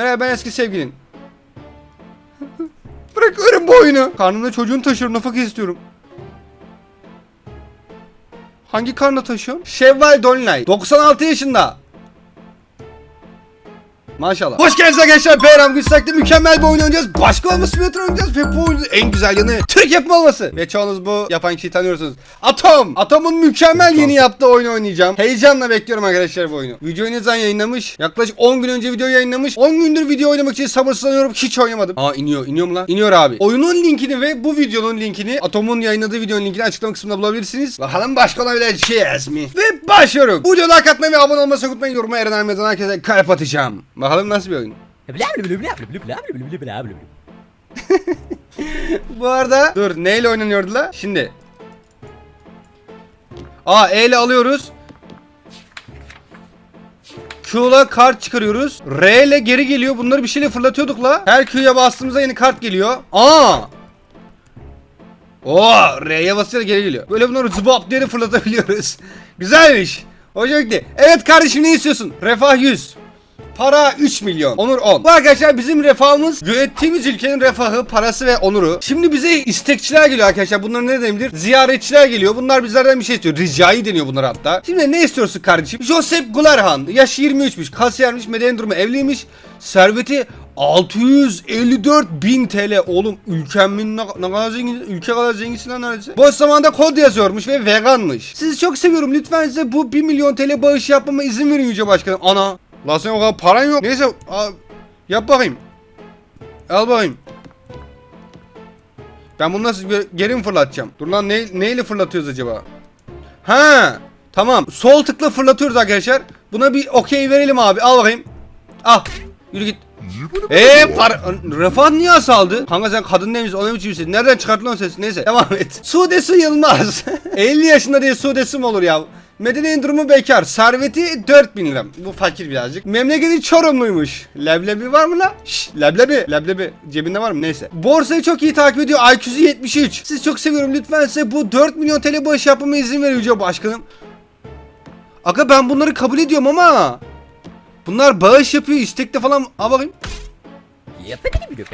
Merhaba ben eski sevgilin. Bırakıyorum bu oyunu. Karnımda çocuğunu taşıyorum nafaka istiyorum. Hangi karnına taşıyorsun? Şevval Dolunay. 96 yaşında. Maşallah. Hoş geldiniz arkadaşlar. Beyram Gülsak'ta mükemmel bir oyun oynayacağız. Başka olması simülatör oynayacağız ve bu oyunun en güzel yanı Türk yapımı olması. Ve çoğunuz bu yapan kişiyi tanıyorsunuz. Atom. Atom'un mükemmel yeni yaptığı oyunu oynayacağım. Heyecanla bekliyorum arkadaşlar bu oyunu. Videoyu ne zaman yayınlamış? Yaklaşık 10 gün önce video yayınlamış. 10 gündür video oynamak için sabırsızlanıyorum. Hiç oynamadım. Aa iniyor. iniyor mu lan? İniyor abi. Oyunun linkini ve bu videonun linkini Atom'un yayınladığı videonun linkini açıklama kısmında bulabilirsiniz. Bakalım başka olabileceğiz mi? Ve başlıyorum. Bu videoda like atmayı ve abone olmayı sakın unutmayın. Yoruma Eren Ermez'den herkese kalp atacağım. Bakalım nasıl bir oyun. Bu arada dur neyle oynanıyordu la? Şimdi. Aa E ile alıyoruz. Q'la kart çıkarıyoruz. R ile geri geliyor. Bunları bir şeyle fırlatıyorduk la. Her Q'ya bastığımızda yeni kart geliyor. Aa! Oo, R'ye basınca geri geliyor. Böyle bunları zıbap diye de fırlatabiliyoruz. Güzelmiş. Hoşuma gitti. Evet kardeşim ne istiyorsun? Refah 100. Para 3 milyon. Onur 10. Bu arkadaşlar bizim refahımız yönettiğimiz ülkenin refahı, parası ve onuru. Şimdi bize istekçiler geliyor arkadaşlar. Bunlar ne denebilir? Ziyaretçiler geliyor. Bunlar bizlerden bir şey istiyor. Ricai deniyor bunlar hatta. Şimdi ne istiyorsun kardeşim? Josep Gulerhan. Yaş 23'müş. Kasiyermiş. Medeni durumu evliymiş. Serveti 654 bin TL oğlum ülkemin ne, ne kadar zengin ülke kadar zenginsin lan neredeyse. Boş zamanda kod yazıyormuş ve veganmış. Sizi çok seviyorum lütfen size bu 1 milyon TL bağış yapmama izin verin Yüce Başkanım. Ana. Lan sen o kadar paran yok. Neyse a, yap bakayım. Al bakayım. Ben bunu nasıl geri mi fırlatacağım? Dur lan ne, neyle fırlatıyoruz acaba? Ha tamam. Sol tıkla fırlatıyoruz arkadaşlar. Buna bir okey verelim abi. Al bakayım. Al. Yürü git. Eee para... Refah niye asaldı? Kanka sen kadın neymiş o ne biçim ses? Nereden çıkarttın o sesi? Neyse devam et. Sudesu Yılmaz. 50 yaşında diye Sudesu mu olur ya? Medine'nin durumu bekar. Serveti 4000 lira. Bu fakir birazcık. Memleketi Çorumluymuş. Leblebi var mı la? Şşş leblebi. Leblebi. Cebinde var mı? Neyse. Borsayı çok iyi takip ediyor. IQ'su 73. Sizi çok seviyorum. Lütfen size bu 4 milyon TL bağış yapmama izin verin Yüce Başkanım. Aga ben bunları kabul ediyorum ama. Bunlar bağış yapıyor. istekte falan. Al bakayım.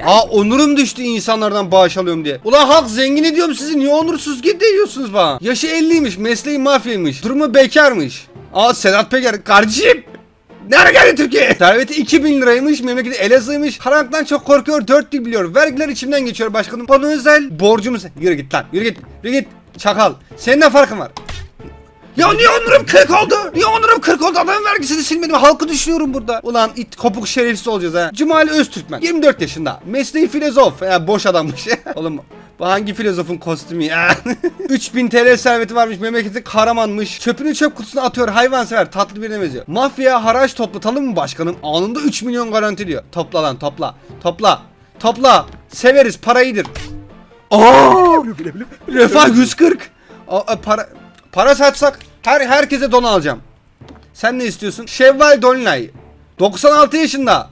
Aa onurum düştü insanlardan bağış alıyorum diye. Ulan halk zengin ediyorum sizi niye onursuz gidiyorsunuz bana? Yaşı 50'ymiş mesleği mafyaymış. Durumu bekarmış. Aa Sedat Peker kardeşim. Nereye geldi Türkiye? Serveti 2000 liraymış, memleketi Elazığ'ymış. Karanlıktan çok korkuyor, 4 dil biliyor. Vergiler içimden geçiyor başkanım. Bana özel borcumuz. Yürü git lan, yürü git, yürü git. Çakal. Senin ne farkın var? Ya niye onurum 40 oldu? Niye onurum 40 oldu? Adamın vergisini silmedim. Halkı düşünüyorum burada. Ulan it kopuk şerefsiz olacağız ha. Cumali Öztürkmen. 24 yaşında. Mesleği filozof. Ya boş adammış. Oğlum bu hangi filozofun kostümü ya? 3000 TL serveti varmış. Memleketi Karamanmış. Çöpünü çöp kutusuna atıyor. Hayvansever. Tatlı birine benziyor. Mafya haraç toplatalım mı başkanım? Anında 3 milyon garanti diyor. Topla lan topla. Topla. Topla. Severiz. Para iyidir. Aa! Refah 140. Aa, para para satsak her herkese don alacağım. Sen ne istiyorsun? Şevval Dolunay. 96 yaşında.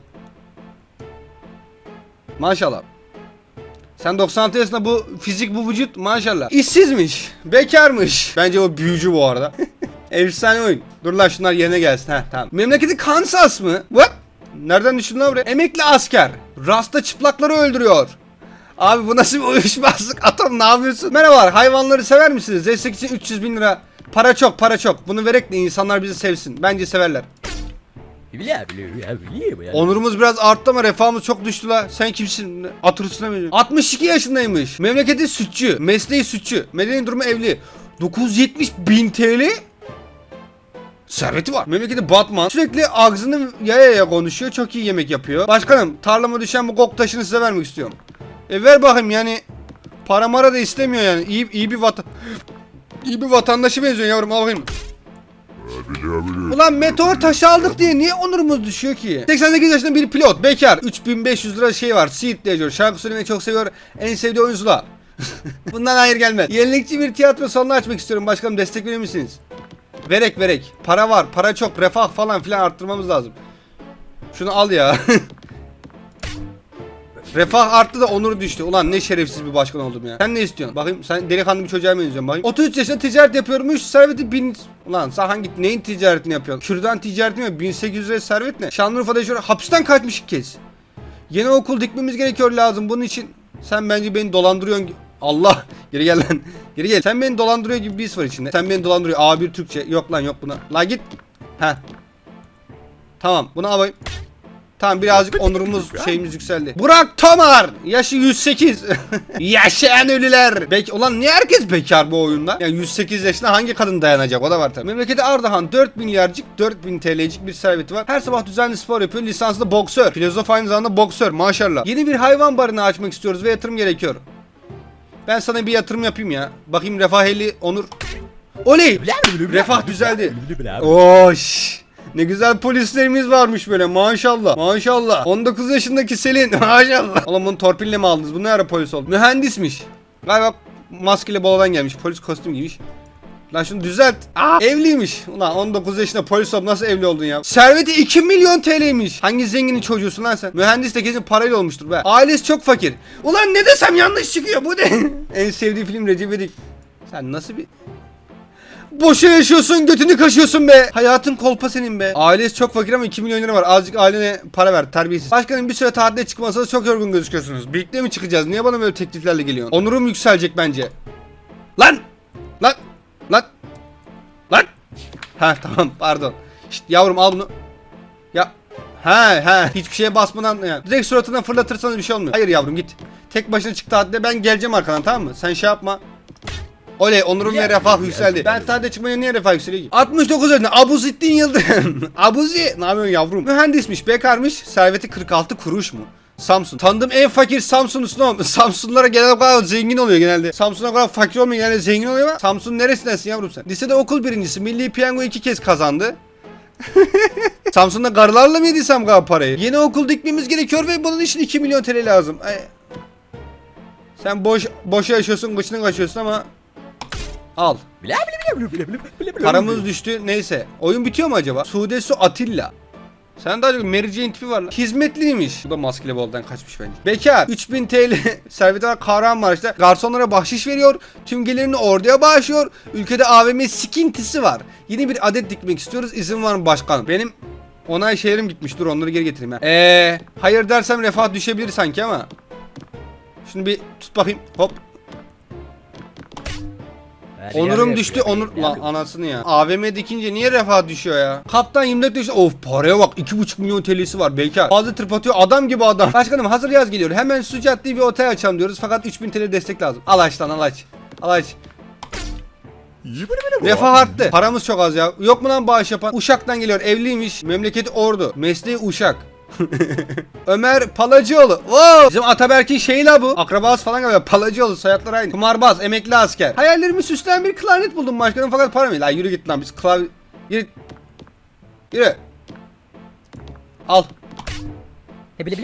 Maşallah. Sen 96 yaşında bu fizik bu vücut maşallah. İşsizmiş. Bekarmış. Bence o büyücü bu arada. Efsane oyun. Dur lan şunlar yerine gelsin. Heh tamam. Memleketi Kansas mı? What? Nereden düştün lan buraya? Emekli asker. Rasta çıplakları öldürüyor. Abi bu nasıl bir uyuşmazlık? Atom ne yapıyorsun? Merhabalar hayvanları sever misiniz? Destek için 300 bin lira. Para çok para çok. Bunu verek de insanlar bizi sevsin. Bence severler. Onurumuz biraz arttı ama refahımız çok düştü la. Sen kimsin? Atırısına mı? 62 yaşındaymış. Memleketi sütçü. Mesleği sütçü. Medeni durumu evli. 970 bin TL Serveti var. Memleketi Batman. Sürekli ağzını yaya yaya konuşuyor. Çok iyi yemek yapıyor. Başkanım tarlama düşen bu gok taşını size vermek istiyorum. E ver bakayım yani. Para mara da istemiyor yani. İyi, iyi bir vatan... İyi bir vatandaşı benziyor yavrum al bakayım. Ulan meteor taşı aldık diye niye onurumuz düşüyor ki? 88 yaşında bir pilot, bekar, 3500 lira şey var, Seed diyor, şarkı söylemeyi çok seviyor, en sevdiği oyuncular. Bundan hayır gelmez. Yenilikçi bir tiyatro salonu açmak istiyorum başkanım destek verir misiniz? Verek verek. Para var, para çok, refah falan filan arttırmamız lazım. Şunu al ya. Refah arttı da onur düştü. Ulan ne şerefsiz bir başkan oldum ya. Sen ne istiyorsun? Bakayım sen delikanlı bir çocuğa benziyorsun bakayım. 33 yaşında ticaret yapıyormuş. Serveti bin... Ulan sen hangi neyin ticaretini yapıyorsun? Kürdan ticareti mi? 1800 lira servet ne? Şanlıurfa'da yaşıyor. Hapisten kaçmış ilk kez. Yeni okul dikmemiz gerekiyor lazım. Bunun için sen bence beni dolandırıyorsun. Allah geri gel lan. Geri gel. Sen beni dolandırıyor gibi bir his var içinde. Sen beni dolandırıyor. A1 Türkçe. Yok lan yok buna. La git. Heh. Tamam bunu alayım. Tamam birazcık onurumuz şeyimiz yükseldi. Burak Tomar yaşı 108. Yaşayan ölüler. Bek ulan niye herkes bekar bu oyunda? Yani 108 yaşına hangi kadın dayanacak o da var tabii. Memleketi Ardahan 4 milyarcık 4000 TL'cik bir serveti var. Her sabah düzenli spor yapıyor. Lisanslı boksör. Filozof aynı zamanda boksör maşallah. Yeni bir hayvan barınağı açmak istiyoruz ve yatırım gerekiyor. Ben sana bir yatırım yapayım ya. Bakayım Refah 50 Onur. Oley! Refah düzeldi. Oş. Ne güzel polislerimiz varmış böyle maşallah. Maşallah. 19 yaşındaki Selin maşallah. Oğlum bunu torpille mi aldınız? Bu ne ara polis oldu? Mühendismiş. Galiba maskeli boladan gelmiş. Polis kostüm giymiş. Lan şunu düzelt. Aa, evliymiş. Ulan 19 yaşında polis olup nasıl evli oldun ya? Serveti 2 milyon TL'ymiş. Hangi zenginin çocuğusun lan sen? Mühendis de kesin parayla olmuştur be. Ailesi çok fakir. Ulan ne desem yanlış çıkıyor bu ne? en sevdiği film Recep İvedik. Sen nasıl bir Boşa yaşıyorsun götünü kaşıyorsun be. Hayatın kolpa senin be. Ailesi çok fakir ama 2 milyon lira var. Azıcık ailene para ver terbiyesiz. Başkanım bir süre tatile çıkmasanız çok yorgun gözüküyorsunuz. Birlikte mi çıkacağız? Niye bana böyle tekliflerle geliyorsun? Onurum yükselecek bence. Lan! Lan! Lan! Lan! Ha tamam pardon. Şşt yavrum al bunu. Ya He he hiçbir şeye basmadan yani. Direkt suratına fırlatırsanız bir şey olmuyor. Hayır yavrum git. Tek başına çık tatilde ben geleceğim arkadan tamam mı? Sen şey yapma. Oley onurum ve refah yükseldi. Ben tatilde çıkmaya niye refah yükseliyor ki? 69 yaşında Abuzettin Yıldırım. Abuzi ne yapıyorsun yavrum? Mühendismiş, bekarmış. Serveti 46 kuruş mu? Samsun. Tanıdığım en fakir Samsunlusun oğlum. Samsunlulara genel olarak zengin oluyor genelde. Samsun'a kadar fakir olmuyor genelde zengin oluyor ama Samsun neresindensin yavrum sen? Lisede okul birincisi. Milli piyango iki kez kazandı. Samsun'da garılarla mı yediysem kadar parayı? Yeni okul dikmemiz gerekiyor ve bunun için 2 milyon TL lazım. Ay. Sen boş boşa yaşıyorsun, kıçını kaçıyorsun ama al. Paramız düştü. Neyse. Oyun bitiyor mu acaba? Sudesu Atilla. Sen daha çok Mary Jane tipi var lan. Hizmetliymiş. Bu da maskeli boldan kaçmış bence. Bekar. 3000 TL serveti var Kahramanmaraş'ta. Garsonlara bahşiş veriyor. Tüm gelirini orduya bağışlıyor. Ülkede AVM sikintisi var. Yeni bir adet dikmek istiyoruz. İzin var mı başkanım? Benim onay şeylerim gitmiş. Dur onları geri getireyim ha. Eee hayır dersem refah düşebilir sanki ama. Şunu bir tut bakayım. Hop. Onurum düştü onur lan anasını ya. AVM dikince niye refah düşüyor ya? Kaptan 24 yaşında of paraya bak 2,5 milyon TL'si var bekar. Fazla tırp atıyor adam gibi adam. Başkanım hazır yaz geliyor. Hemen Sucat diye bir otel açalım diyoruz fakat 3000 TL destek lazım. Al aç lan al aç. Al aç. Refah arttı. Paramız çok az ya. Yok mu lan bağış yapan? Uşak'tan geliyor. Evliymiş. Memleketi Ordu. Mesleği Uşak. Ömer Palacıoğlu. Oo! Bizim Ataberk'in şeyi la bu. Akrabası falan galiba. Palacıoğlu soyadları aynı. Kumarbaz, emekli asker. Hayallerimi süsleyen bir klarnet buldum başkanım fakat para mı? Lan yürü git lan biz klavye... Yürü. Yürü. Al.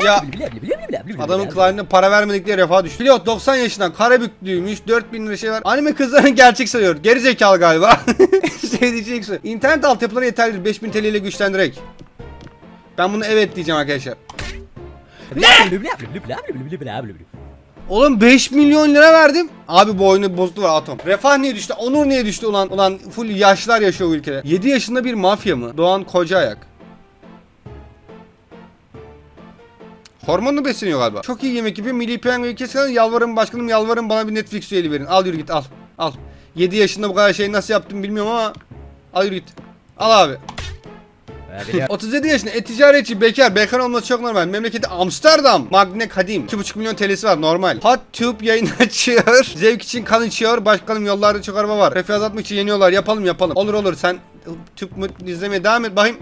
Ya, Adamın klarnetine para vermedik diye refaha düştü. Pilot 90 yaşından Karabüklüymüş. 4000 lira şey var. Anime kızlarını gerçek sanıyor. Geri zekalı galiba. Şey yüksek. İnternet altyapıları yeterlidir. 5000 TL ile güçlendirerek. Ben bunu evet diyeceğim arkadaşlar. Oğlum 5 milyon lira verdim. Abi bu oyunu bozdu var atom. Refah niye düştü? Onur niye düştü ulan? Ulan full yaşlılar yaşıyor bu ülkede. 7 yaşında bir mafya mı? Doğan Kocaayak. Hormonlu besleniyor galiba. Çok iyi yemek gibi milli piyango ülkesinden yalvarırım başkanım yalvarırım bana bir Netflix üyeliği verin. Al yürü git al. Al. 7 yaşında bu kadar şeyi nasıl yaptım bilmiyorum ama al yürü git. Al abi. 37 yaşında e-ticaretçi bekar. Bekar olması çok normal. Memleketi Amsterdam. Magne Kadim. 2,5 milyon TL'si var normal. Hot Tube yayın açıyor. Zevk için kan içiyor. Başkanım yollarda çok araba var. Refah atmak için yeniyorlar. Yapalım yapalım. Olur olur sen Tüp izlemeye devam et bakayım.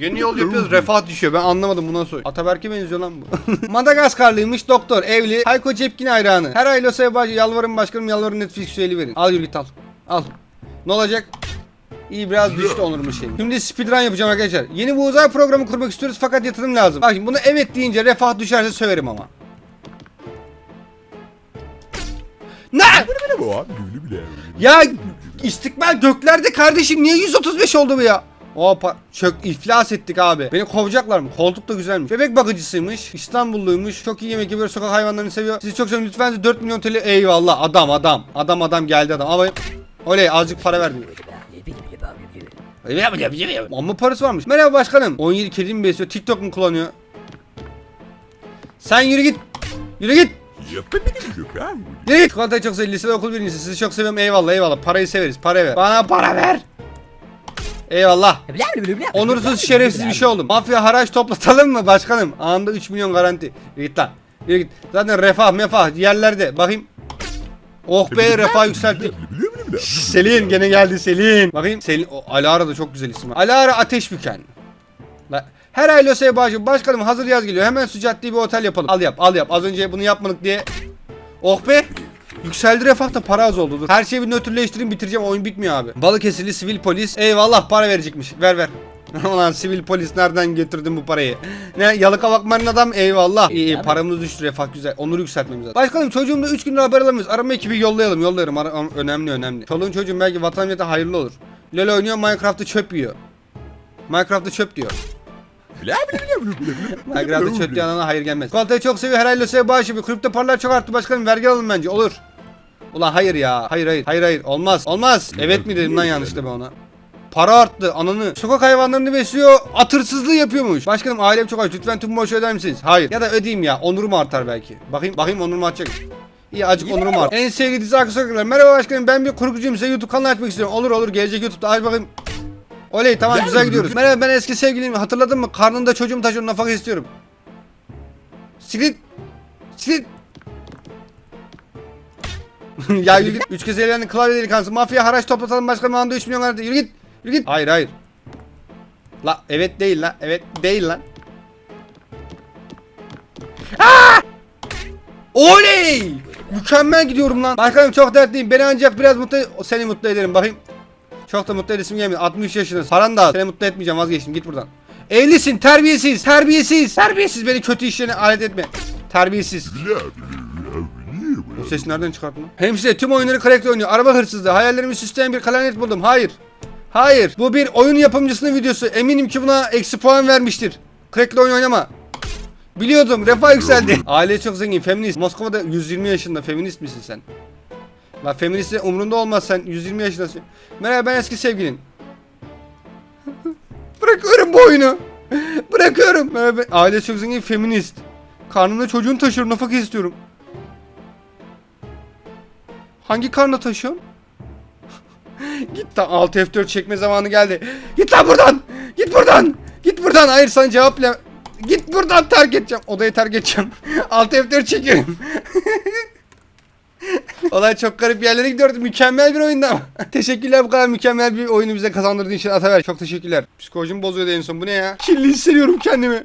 Yeni yol yapıyoruz refah düşüyor ben anlamadım bu nasıl Ataberk'e benziyor lan bu Madagaskarlıymış doktor evli Hayko Cepkin hayranı Her ay Losa'ya yalvarın başkanım yalvarın Netflix üyeliği verin Al yürü git al Al Ne olacak İyi biraz düştü onurmuş şey. Şimdi speedrun yapacağım arkadaşlar. Yeni bu uzay programı kurmak istiyoruz fakat yatırım lazım. Bak şimdi bunu evet deyince refah düşerse söverim ama. Ne? Ya istikbal göklerde kardeşim niye 135 oldu bu ya? Hoppa çök iflas ettik abi. Beni kovacaklar mı? Koltuk da güzelmiş. Bebek bakıcısıymış. İstanbulluymuş. Çok iyi yemek yapıyor. Sokak hayvanlarını seviyor. Sizi çok seviyorum. Lütfen size 4 milyon TL. Eyvallah adam adam. Adam adam geldi adam. Alayım. Oley azıcık para verdim. Amma parası varmış. Merhaba başkanım. 17 kedi mi besliyor? TikTok mu kullanıyor? Sen yürü git. Yürü git. Yürü git. Çikolatayı çok seviyorum. Lisede okul birincisi. Sizi çok seviyorum. Eyvallah eyvallah. Parayı severiz. Para ver. Bana para ver. Eyvallah. Onursuz şerefsiz bir şey oldu. Mafya haraç toplatalım mı başkanım? Anında 3 milyon garanti. Yürü git lan. Yürü git. Zaten refah mefah yerlerde. Bakayım. Oh be refah yükselttik. Selin gene geldi Selin. Bakayım Selin. O, Alara da çok güzel isim. Alara Ateş Büken. Her ay Los Ebacı başkanım hazır yaz geliyor. Hemen caddeye bir otel yapalım. Al yap al yap. Az önce bunu yapmadık diye. Oh be. Yükseldi refah da para az oldu. Dur. Her şeyi bir nötrleştireyim bitireceğim oyun bitmiyor abi. Balıkesirli sivil polis. Eyvallah para verecekmiş. Ver ver. Ulan sivil polis nereden getirdin bu parayı? Ne Yalıkavak adam eyvallah. İyi, iyi paramız düştü refah güzel. Onuru yükseltmemiz lazım. Başkanım çocuğumda 3 gündür haber alamıyoruz. Arama ekibi yollayalım yollayalım. Ara- am- önemli önemli. Çoluğun çocuğun belki vatan millete hayırlı olur. LoL oynuyor Minecraft'ta çöp yiyor. Minecraft'ta çöp diyor. Minecraft'ta çöp diyen ana hayır gelmez. Kualitayı çok seviyor. Herhalde size bağışı bir. Kripto paralar çok arttı başkanım. Vergi alın bence. Olur. Ulan hayır ya. Hayır hayır. Hayır hayır. Olmaz. Olmaz. Evet mi dedim lan yanlışlıkla ben ona. Para arttı ananı. Sokak hayvanlarını besliyor. Atırsızlığı yapıyormuş. Başkanım ailem çok aç. Lütfen tüm borcu öder misiniz? Hayır. Ya da ödeyeyim ya. Onurum artar belki. Bakayım bakayım onurum artacak. İyi acık onurum artar. En sevgili dizi arka sokaklar. Merhaba başkanım ben bir kurgucuyum. Size YouTube kanalı açmak istiyorum. Olur olur. Gelecek YouTube'da. Aç bakayım. Oley tamam güzel gidiyoruz. Merhaba ben eski sevgilim. Hatırladın mı? Karnında çocuğum taşıyor. Nafaka istiyorum. Sikrit. Sikrit. ya yürü git. Üç kez eğlendi klavye delikanlısı. Mafya haraç toplatalım başka anda 3 milyon verdi. Yürü git. Yürü git. Hayır hayır. La evet değil lan. Evet değil lan. Aa! Oley! Mükemmel gidiyorum lan. Başkanım çok dertliyim. Beni ancak biraz mutlu seni mutlu ederim bakayım. Çok da mutlu edesim gelmiyor. 60 yaşındasın. Paran da az. Seni mutlu etmeyeceğim vazgeçtim. Git buradan. Evlisin. Terbiyesiz. Terbiyesiz. Terbiyesiz. Beni kötü işlerine alet etme. Terbiyesiz. O ses nereden çıkarttın? Hemşire tüm oyunları crackle oynuyor. Araba hırsızlığı. Hayallerimi süsleyen bir klarnet buldum. Hayır. Hayır. Bu bir oyun yapımcısının videosu. Eminim ki buna eksi puan vermiştir. Crackle oyun oynama. Biliyordum. Refah yükseldi. Aile çok zengin. Feminist. Moskova'da 120 yaşında. Feminist misin sen? La feministin umrunda olmaz sen 120 yaşındasın. Merhaba ben eski sevgilin. Bırakıyorum bu oyunu. Bırakıyorum. Merhaba aile çok zengin feminist. Karnımda çocuğunu taşıyorum nafaka istiyorum. Hangi karnına taşıyorsun? Git lan alt F4 çekme zamanı geldi. Git lan buradan. Git buradan. Git buradan. Hayır sana cevap bile. Git buradan terk edeceğim. Odayı terk edeceğim. alt F4 çekiyorum. Olay çok garip yerlere gidiyordu. Mükemmel bir oyundu ama. teşekkürler bu kadar mükemmel bir oyunu bize kazandırdığın için Ataber. Çok teşekkürler. Psikolojim bozuyordu en son. Bu ne ya? Kirli hissediyorum kendimi.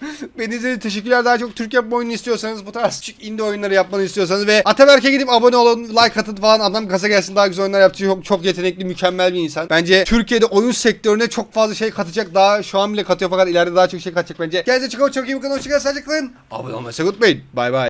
Beni izlediğiniz teşekkürler. Daha çok Türk yapma oyunu istiyorsanız bu tarz küçük indie oyunları yapmanı istiyorsanız ve Ataberk'e gidip abone olun, like atın falan adam kasa gelsin daha güzel oyunlar yaptı. Çok, çok yetenekli, mükemmel bir insan. Bence Türkiye'de oyun sektörüne çok fazla şey katacak. Daha şu an bile katıyor fakat ileride daha çok şey katacak bence. Kendinize çok çok iyi bakın. Hoşçakalın. Sadece. Abone olmayı unutmayın. Bay bay.